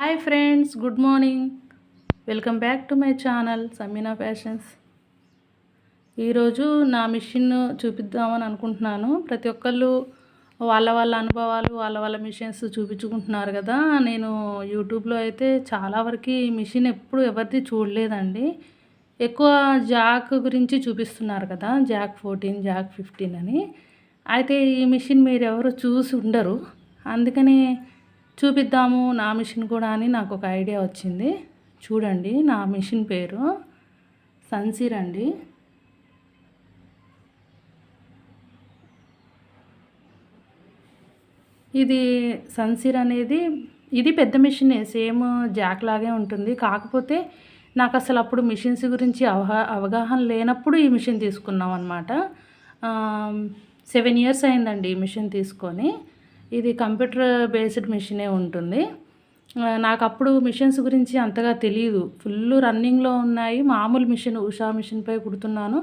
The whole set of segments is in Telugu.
Hi friends good morning. Welcome back to my channel Samina fashions. ఈరోజు నా మిషన్ చూపిద్దామని అనుకుంటున్నాను. ప్రతి ఒక్కళ్ళు వాళ్ళ వాళ్ళ అనుభవాలు వాళ్ళ వాళ్ళ మిషన్స్ చూపించుకుంటున్నారు కదా. నేను యూట్యూబ్లో అయితే చాలా వరకు ఈ మిషన్ ఎప్పుడు ఎవరిది చూడలేదండి. ఎక్కువ జాక్ గురించి చూపిస్తున్నారు కదా జాక్ ఫోర్టీన్ జాక్ ఫిఫ్టీన్ అని. అయితే ఈ మిషన్ మీరు ఎవరు చూసి ఉండరు. అందుకని చూపిద్దాము నా మిషన్ కూడా అని నాకు ఒక ఐడియా వచ్చింది. చూడండి నా మిషన్ పేరు. సన్సీర్ అండి. ఇది సన్సీర్ అనేది ఇది పెద్ద మిషనే సేమ్ జాక్ లాగే ఉంటుంది. కాకపోతే నాకు అసలు అప్పుడు మిషన్స్ గురించి అవగా అవగాహన లేనప్పుడు ఈ మిషన్ తీసుకున్నాం అనమాట సెవెన్ ఇయర్స్ అయిందండి ఈ మిషన్ తీసుకొని. ఇది కంప్యూటర్ బేస్డ్ మిషనే ఉంటుంది. నాకు అప్పుడు మిషన్స్ గురించి అంతగా తెలియదు ఫుల్ రన్నింగ్లో ఉన్నాయి. మామూలు మిషన్ ఉషా మిషన్పై కుడుతున్నాను.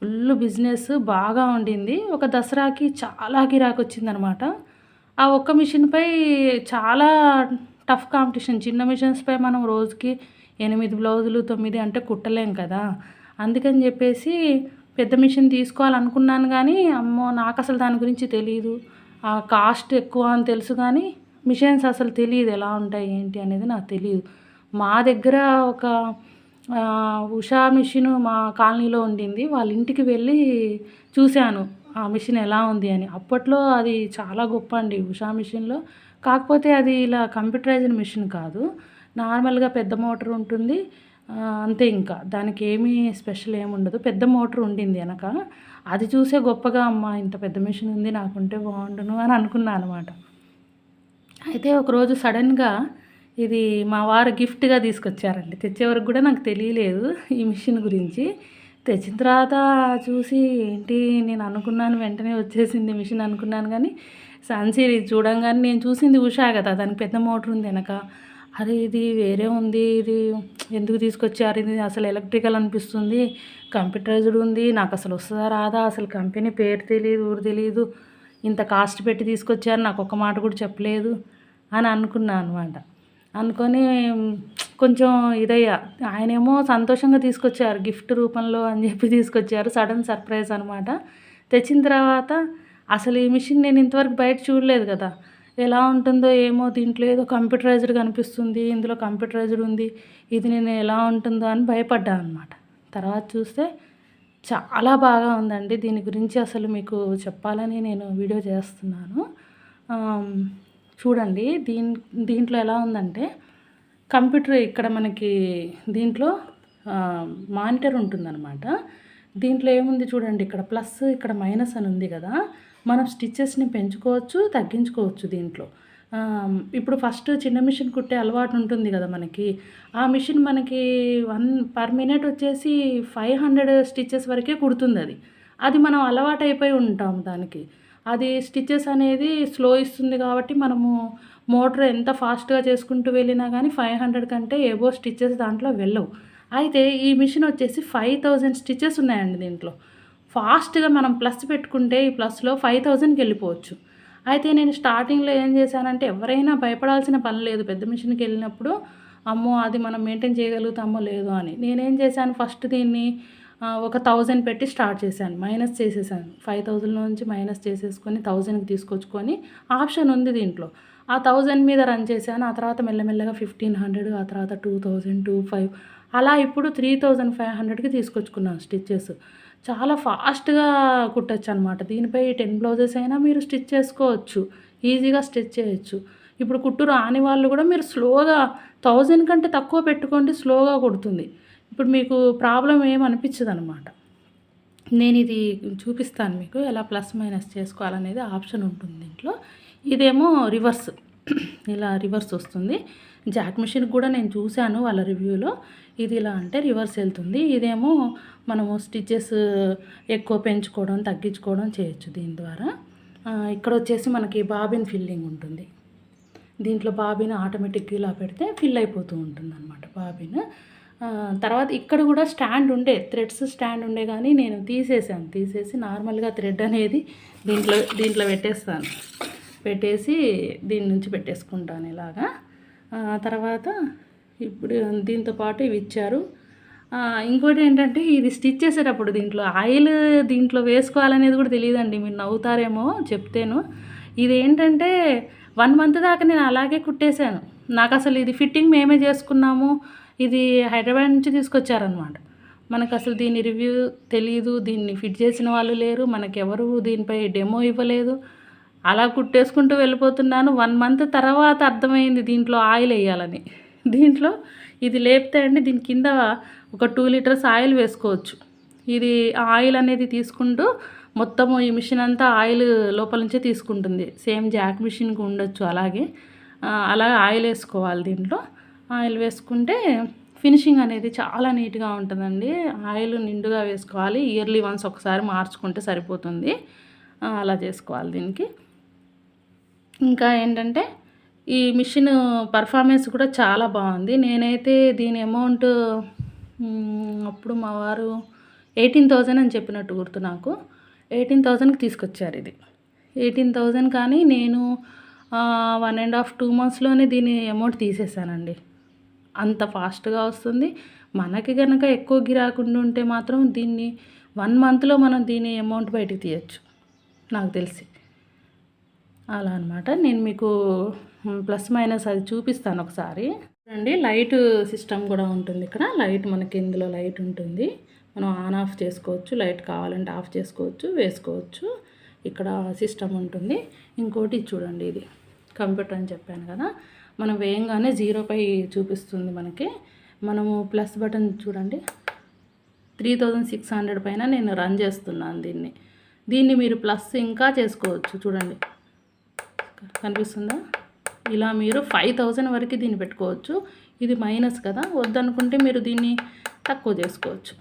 ఫుల్ బిజినెస్ బాగా ఉండింది. ఒక దసరాకి చాలా గిరాకు వచ్చిందనమాట. ఆ ఒక్క మిషన్పై చాలా టఫ్ కాంపిటీషన్. చిన్న మిషన్స్పై మనం రోజుకి ఎనిమిది బ్లౌజులు తొమ్మిది అంటే కుట్టలేం కదా. అందుకని చెప్పేసి పెద్ద మిషన్ తీసుకోవాలనుకున్నాను కానీ అమ్మో నాకు అసలు దాని గురించి తెలియదు కాస్ట్ ఎక్కువ అని తెలుసు కానీ మిషన్స్ అసలు తెలియదు ఎలా ఉంటాయి ఏంటి అనేది నాకు తెలియదు. మా దగ్గర ఒక ఉషా మిషన్ మా కాలనీలో ఉండింది. వాళ్ళ ఇంటికి వెళ్ళి చూశాను ఆ మిషన్ ఎలా ఉంది అని. అప్పట్లో అది చాలా గొప్ప అండి ఉషా మిషన్లో. కాకపోతే అది ఇలా కంప్యూటరైజ్డ్ మిషన్ కాదు. నార్మల్గా పెద్ద మోటార్ ఉంటుంది. అంతే ఇంకా. దానికి ఏమీ స్పెషల్ ఏమి ఉండదు. పెద్ద మోటార్ ఉండింది వెనక. అది చూసే గొప్పగా అమ్మ ఇంత పెద్ద మిషన్ ఉంది నాకుంటే బాగుండును అని అనుకున్నాను అనమాట అయితే ఒకరోజు సడన్గా ఇది మా వారు గిఫ్ట్గా తీసుకొచ్చారండి. తెచ్చే వరకు కూడా నాకు తెలియలేదు ఈ మిషన్ గురించి. తెచ్చిన తర్వాత చూసి ఏంటి నేను అనుకున్నాను వెంటనే వచ్చేసింది మిషన్ అనుకున్నాను కానీ సన్సీరీ చూడంగానే నేను చూసింది ఉషా కదా దానికి పెద్ద మోటార్ ఉంది వెనక. అరే ఇది వేరే ఉంది ఇది ఎందుకు తీసుకొచ్చారు? ఇది అసలు ఎలక్ట్రికల్ అనిపిస్తుంది. కంప్యూటరైజ్డ్ ఉంది. నాకు అసలు వస్తుందా రాదా? అసలు కంపెనీ పేరు తెలియదు ఊరు తెలియదు ఇంత కాస్ట్ పెట్టి తీసుకొచ్చారు నాకు ఒక మాట కూడా చెప్పలేదు అని అనుకున్నాను అనమాట అనుకొని కొంచెం ఇదయ్యా. ఆయనేమో సంతోషంగా తీసుకొచ్చారు గిఫ్ట్ రూపంలో అని చెప్పి తీసుకొచ్చారు. సడన్ సర్ప్రైజ్ అనమాట తెచ్చిన తర్వాత అసలు ఈ మిషన్ నేను ఇంతవరకు బయట చూడలేదు కదా. ఎలా ఉంటుందో ఏమో దీంట్లో ఏదో కంప్యూటరైజ్డ్ కనిపిస్తుంది ఇందులో కంప్యూటరైజ్డ్ ఉంది ఇది నేను ఎలా ఉంటుందో అని భయపడ్డా అనమాట తర్వాత చూస్తే చాలా బాగా ఉందండి. దీని గురించి అసలు మీకు చెప్పాలని నేను వీడియో చేస్తున్నాను. చూడండి దీని దీంట్లో ఎలా ఉందంటే కంప్యూటర్ ఇక్కడ మనకి దీంట్లో మానిటర్ ఉంటుందన్నమాట. దీంట్లో ఏముంది చూడండి ఇక్కడ ప్లస్ ఇక్కడ మైనస్ అని ఉంది కదా. మనం స్టిచ్చెస్ని పెంచుకోవచ్చు తగ్గించుకోవచ్చు దీంట్లో. ఇప్పుడు ఫస్ట్ చిన్న మిషన్ కుట్టే అలవాటు ఉంటుంది కదా మనకి. ఆ మిషన్ మనకి వన్ పర్ మినిట్ వచ్చేసి ఫైవ్ హండ్రెడ్ స్టిచ్చెస్ వరకే కుడుతుంది అది. అది మనం అలవాటు అయిపోయి ఉంటాం దానికి. అది స్టిచ్చెస్ అనేది స్లో ఇస్తుంది కాబట్టి మనము మోటార్ ఎంత ఫాస్ట్గా చేసుకుంటూ వెళ్ళినా కానీ ఫైవ్ హండ్రెడ్ కంటే ఏవో స్టిచ్చెస్ దాంట్లో వెళ్ళవు. అయితే ఈ మిషన్ వచ్చేసి ఫైవ్ థౌజండ్ స్టిచ్చెస్ ఉన్నాయండి దీంట్లో. ఫాస్ట్గా మనం ప్లస్ పెట్టుకుంటే ఈ ప్లస్లో ఫైవ్ థౌజండ్కి వెళ్ళిపోవచ్చు. అయితే నేను స్టార్టింగ్లో ఏం చేశానంటే ఎవరైనా భయపడాల్సిన పని లేదు. పెద్ద మిషన్కి వెళ్ళినప్పుడు అమ్మో అది మనం మెయింటైన్ చేయగలుగుతామో లేదో అని. నేనేం చేశాను ఫస్ట్ దీన్ని ఒక థౌజండ్ పెట్టి స్టార్ట్ చేశాను. మైనస్ చేసేసాను. ఫైవ్ థౌజండ్ నుంచి మైనస్ చేసేసుకొని థౌజండ్కి తీసుకొచ్చుకొని ఆప్షన్ ఉంది దీంట్లో. ఆ థౌజండ్ మీద రన్ చేశాను. ఆ తర్వాత మెల్లమెల్లగా ఫిఫ్టీన్ హండ్రెడ్ ఆ తర్వాత టూ థౌజండ్ టూ ఫైవ్ అలా ఇప్పుడు త్రీ థౌజండ్ ఫైవ్ హండ్రెడ్కి తీసుకొచ్చుకున్నాను స్టిచ్చెస్. చాలా ఫాస్ట్గా కుట్టచ్చు అనమాట దీనిపై టెన్ బ్లౌజెస్ అయినా మీరు స్టిచ్ చేసుకోవచ్చు. ఈజీగా స్టిచ్ చేయొచ్చు. ఇప్పుడు కుట్టు రాని వాళ్ళు కూడా మీరు స్లోగా థౌజండ్ కంటే తక్కువ పెట్టుకోండి స్లోగా కుడుతుంది. ఇప్పుడు మీకు ప్రాబ్లం ఏమనిపించదు అనమాట నేను ఇది చూపిస్తాను మీకు ఎలా ప్లస్ మైనస్ చేసుకోవాలనేది ఆప్షన్ ఉంటుంది దీంట్లో. ఇదేమో రివర్స్. ఇలా రివర్స్ వస్తుంది. జాక్ మిషన్ కూడా నేను చూశాను వాళ్ళ రివ్యూలో. ఇది ఇలా అంటే రివర్స్ వెళ్తుంది. ఇదేమో మనము స్టిచ్చెస్ ఎక్కువ పెంచుకోవడం తగ్గించుకోవడం చేయొచ్చు దీని ద్వారా. ఇక్కడ వచ్చేసి మనకి బాబిన్ ఫిల్లింగ్ ఉంటుంది. దీంట్లో బాబిన్ ఆటోమేటిక్గా ఇలా పెడితే ఫిల్ అయిపోతూ ఉంటుంది అనమాట బాబిన్ తర్వాత ఇక్కడ కూడా స్టాండ్ ఉండే థ్రెడ్స్ స్టాండ్ ఉండే కానీ నేను తీసేసాను తీసేసి నార్మల్గా థ్రెడ్ అనేది దీంట్లో దీంట్లో పెట్టేస్తాను. పెట్టేసి దీని నుంచి పెట్టేసుకుంటాను ఇలాగా. తర్వాత ఇప్పుడు దీంతో పాటు ఇవి ఇచ్చారు. ఇంకోటి ఏంటంటే ఇది స్టిచ్ చేసేటప్పుడు దీంట్లో ఆయిల్ దీంట్లో వేసుకోవాలనేది కూడా తెలియదండి మీరు నవ్వుతారేమో చెప్తేను. ఇది ఏంటంటే వన్ మంత్ దాకా నేను అలాగే కుట్టేశాను. నాకు అసలు ఇది ఫిట్టింగ్ మేమే చేసుకున్నాము ఇది హైదరాబాద్ నుంచి తీసుకొచ్చారనమాట మనకు అసలు దీని రివ్యూ తెలియదు దీన్ని ఫిట్ చేసిన వాళ్ళు లేరు మనకెవరు దీనిపై డెమో ఇవ్వలేదు. అలా కుట్టేసుకుంటూ వెళ్ళిపోతున్నాను. వన్ మంత్ తర్వాత అర్థమైంది దీంట్లో ఆయిల్ వేయాలని. దీంట్లో ఇది లేపితే అండి దీని కింద ఒక టూ లీటర్స్ ఆయిల్ వేసుకోవచ్చు. ఇది ఆయిల్ అనేది తీసుకుంటూ మొత్తము ఈ మిషన్ అంతా ఆయిల్ లోపల నుంచే తీసుకుంటుంది. సేమ్ జాక్ మిషన్కి ఉండొచ్చు అలాగే. అలా ఆయిల్ వేసుకోవాలి దీంట్లో. ఆయిల్ వేసుకుంటే ఫినిషింగ్ అనేది చాలా నీట్గా ఉంటుందండి. ఆయిల్ నిండుగా వేసుకోవాలి. ఇయర్లీ వన్స్ ఒకసారి మార్చుకుంటే సరిపోతుంది. అలా చేసుకోవాలి దీనికి. ఇంకా ఏంటంటే ఈ మిషన్ పర్ఫార్మెన్స్ కూడా చాలా బాగుంది. నేనైతే దీని అమౌంట్ అప్పుడు మా వారు ఎయిటీన్ థౌజండ్ అని చెప్పినట్టు గుర్తు నాకు. ఎయిటీన్ థౌజండ్కి తీసుకొచ్చారు ఇది. ఎయిటీన్ థౌజండ్ కానీ నేను వన్ అండ్ హాఫ్ టూ మంత్స్లోనే దీని అమౌంట్ తీసేసానండి. అంత ఫాస్ట్గా వస్తుంది. మనకి కనుక ఎక్కువ గిరాకుండా ఉంటే మాత్రం దీన్ని వన్ మంత్లో మనం దీని అమౌంట్ బయటికి తీయచ్చు. నాకు తెలిసి. అలా అనమాట నేను మీకు ప్లస్ మైనస్ అది చూపిస్తాను ఒకసారి. చూడండి లైట్ సిస్టమ్ కూడా ఉంటుంది ఇక్కడ. లైట్ మనకి ఇందులో లైట్ ఉంటుంది. మనం ఆన్ ఆఫ్ చేసుకోవచ్చు. లైట్ కావాలంటే ఆఫ్ చేసుకోవచ్చు వేసుకోవచ్చు. ఇక్కడ సిస్టమ్ ఉంటుంది. ఇంకోటి చూడండి ఇది. కంప్యూటర్ అని చెప్పాను కదా. మనం వేయంగానే జీరోపై చూపిస్తుంది మనకి. మనము ప్లస్ బటన్ చూడండి. త్రీ థౌజండ్ సిక్స్ హండ్రెడ్ పైన నేను రన్ చేస్తున్నాను దీన్ని. దీన్ని మీరు ప్లస్ ఇంకా చేసుకోవచ్చు. చూడండి. కనిపిస్తుందా? ఇలా మీరు ఫైవ్ థౌజండ్ వరకు దీన్ని పెట్టుకోవచ్చు. ఇది మైనస్ కదా. వద్దనుకుంటే మీరు దీన్ని తక్కువ చేసుకోవచ్చు.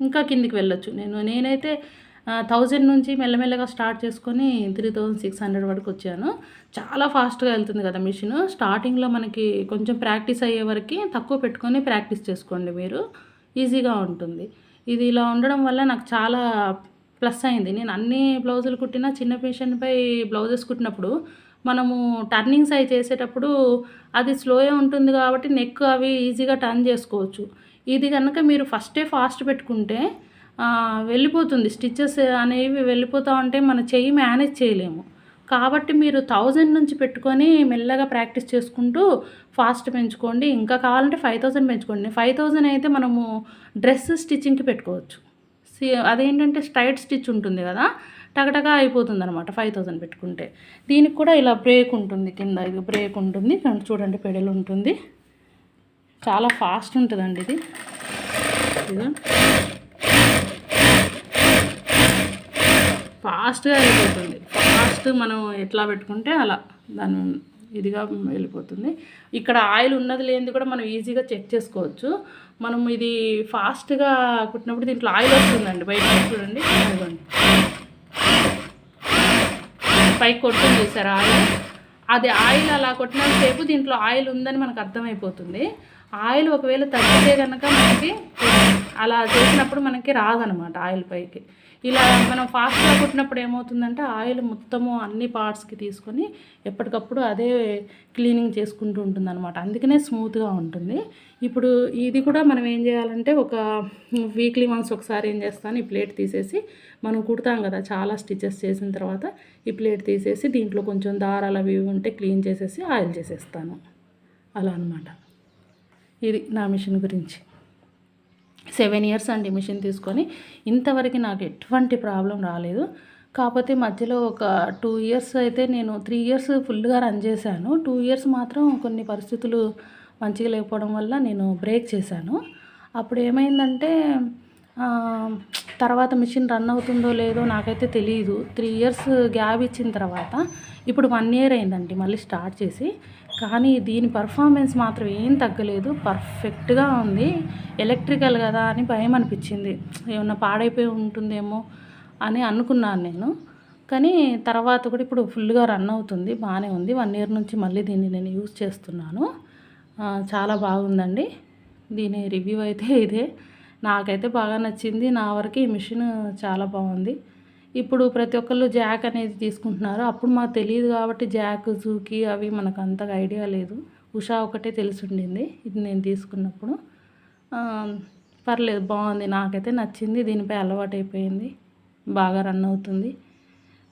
ఇంకా కిందికి వెళ్ళొచ్చు. నేను నేనైతే థౌజండ్ నుంచి మెల్లమెల్లగా స్టార్ట్ చేసుకొని త్రీ థౌజండ్ సిక్స్ హండ్రెడ్ వరకు వచ్చాను. చాలా ఫాస్ట్గా వెళ్తుంది కదా మిషన్ స్టార్టింగ్లో మనకి కొంచెం ప్రాక్టీస్ అయ్యే వరకు తక్కువ పెట్టుకొని ప్రాక్టీస్ చేసుకోండి మీరు. ఈజీగా ఉంటుంది. ఇది ఇలా ఉండడం వల్ల నాకు చాలా ప్లస్ అయింది. నేను అన్ని బ్లౌజులు కుట్టినా చిన్న పేషెంట్పై బ్లౌజెస్ కుట్టినప్పుడు మనము టర్నింగ్స్ అవి చేసేటప్పుడు అది స్లోగా ఉంటుంది కాబట్టి నెక్ అవి ఈజీగా టర్న్ చేసుకోవచ్చు. ఇది కనుక మీరు ఫస్టే ఫాస్ట్ పెట్టుకుంటే వెళ్ళిపోతుంది. స్టిచ్చెస్ అనేవి వెళ్ళిపోతూ ఉంటే మన చెయ్యి మేనేజ్ చేయలేము. కాబట్టి మీరు థౌజండ్ నుంచి పెట్టుకొని మెల్లగా ప్రాక్టీస్ చేసుకుంటూ ఫాస్ట్ పెంచుకోండి. ఇంకా కావాలంటే ఫైవ్ థౌజండ్ పెంచుకోండి. ఫైవ్ థౌజండ్ అయితే మనము డ్రెస్ స్టిచ్చింగ్కి పెట్టుకోవచ్చు. అదేంటంటే స్ట్రైట్ స్టిచ్ ఉంటుంది కదా టగటగా అయిపోతుంది అనమాట ఫైవ్ థౌజండ్ పెట్టుకుంటే. దీనికి కూడా ఇలా బ్రేక్ ఉంటుంది కింద ఇది బ్రేక్ ఉంటుంది చూడండి పెడలు ఉంటుంది. చాలా ఫాస్ట్ ఉంటుందండి ఇది. ఫాస్ట్గా వెళ్ళిపోతుంది. ఫాస్ట్ మనం ఎట్లా పెట్టుకుంటే అలా దాని ఇదిగా వెళ్ళిపోతుంది. ఇక్కడ ఆయిల్ ఉన్నది లేనిది కూడా మనం ఈజీగా చెక్ చేసుకోవచ్చు. మనం ఇది ఫాస్ట్గా కుట్టినప్పుడు దీంట్లో ఆయిల్ వస్తుందండి బయట చూడండి. ఇదిగోండి. పైకి కొట్టుంది చూసారా ఆయిల్? అది ఆయిల్ అలా కొట్టినంతసేపు దీంట్లో ఆయిల్ ఉందని మనకు అర్థమైపోతుంది. ఆయిల్ ఒకవేళ తగ్గితే కనుక మనకి అలా చేసినప్పుడు మనకి రాదనమాట ఆయిల్ పైకి. ఇలా మనం ఫాస్ట్గా కుట్టినప్పుడు ఏమవుతుందంటే ఆయిల్ మొత్తము అన్ని పార్ట్స్కి తీసుకొని ఎప్పటికప్పుడు అదే క్లీనింగ్ చేసుకుంటూ ఉంటుంది అనమాట అందుకనే స్మూత్గా ఉంటుంది. ఇప్పుడు ఇది కూడా మనం ఏం చేయాలంటే ఒక వీక్లీ వన్స్ ఒకసారి ఏం చేస్తాను ఈ ప్లేట్ తీసేసి మనం కుడతాం కదా చాలా స్టిచెస్ చేసిన తర్వాత ఈ ప్లేట్ తీసేసి దీంట్లో కొంచెం దారాలు అవి ఇవి ఉంటే క్లీన్ చేసేసి ఆయిల్ చేసేస్తాను. అలా అనమాట ఇది నా మిషన్ గురించి. సెవెన్ ఇయర్స్ అండి మిషన్ తీసుకొని. ఇంతవరకు నాకు ఎటువంటి ప్రాబ్లం రాలేదు. కాకపోతే మధ్యలో ఒక టూ ఇయర్స్ అయితే నేను త్రీ ఇయర్స్ ఫుల్గా రన్ చేశాను. టూ ఇయర్స్ మాత్రం కొన్ని పరిస్థితులు మంచిగా లేకపోవడం వల్ల నేను బ్రేక్ చేశాను. అప్పుడు ఏమైందంటే తర్వాత మిషన్ రన్ అవుతుందో లేదో నాకైతే తెలియదు త్రీ ఇయర్స్ గ్యాప్ ఇచ్చిన తర్వాత ఇప్పుడు వన్ ఇయర్ అయిందండి మళ్ళీ స్టార్ట్ చేసి. కానీ దీని పర్ఫార్మెన్స్ మాత్రం ఏం తగ్గలేదు. పర్ఫెక్ట్గా ఉంది. ఎలక్ట్రికల్ కదా అని భయం అనిపించింది. ఏమన్నా పాడైపోయి ఉంటుందేమో అని అనుకున్నాను నేను. కానీ తర్వాత కూడా ఇప్పుడు ఫుల్గా రన్ అవుతుంది బాగానే ఉంది. వన్ ఇయర్ నుంచి మళ్ళీ దీన్ని నేను యూజ్ చేస్తున్నాను. చాలా బాగుందండి. దీని రివ్యూ అయితే ఇదే. నాకైతే బాగా నచ్చింది. నా వరకు ఈ మిషన్ చాలా బాగుంది. ఇప్పుడు ప్రతి ఒక్కళ్ళు జాక్ అనేది తీసుకుంటున్నారు. అప్పుడు మాకు తెలియదు కాబట్టి జాక్ జూకి అవి మనకు అంతగా ఐడియా లేదు. ఉషా ఒకటే తెలిసి ఉండింది ఇది నేను తీసుకున్నప్పుడు. పర్లేదు బాగుంది నాకైతే నచ్చింది దీనిపై అలవాటు అయిపోయింది బాగా రన్ అవుతుంది.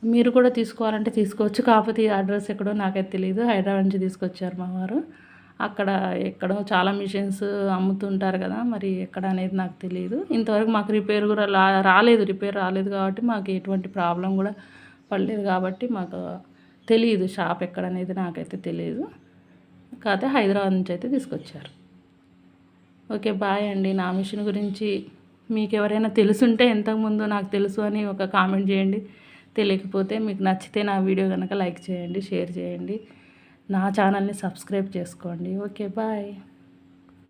మీరు కూడా తీసుకోవాలంటే తీసుకోవచ్చు కాకపోతే ఈ అడ్రస్ ఎక్కడో నాకైతే తెలియదు హైదరాబాద్ నుంచి తీసుకొచ్చారు మా వారు. అక్కడ ఎక్కడో చాలా మిషన్స్ అమ్ముతుంటారు కదా మరి ఎక్కడ అనేది నాకు తెలియదు. ఇంతవరకు మాకు రిపేర్ కూడా రాలేదు రిపేర్ రాలేదు కాబట్టి మాకు ఎటువంటి ప్రాబ్లం కూడా పడలేదు కాబట్టి మాకు తెలియదు షాప్ ఎక్కడ అనేది నాకైతే తెలియదు. కాకపోతే హైదరాబాద్ నుంచి అయితే తీసుకొచ్చారు. ఓకే బాయ్ అండి. నా మిషన్ గురించి మీకు ఎవరైనా తెలుసుంటే ఎంతకుముందు నాకు తెలుసు అని ఒక కామెంట్ చేయండి. తెలియకపోతే మీకు నచ్చితే నా వీడియో కనుక లైక్ చేయండి షేర్ చేయండి. నా ఛానల్ని సబ్స్క్రైబ్ చేసుకోండి. Okay bye.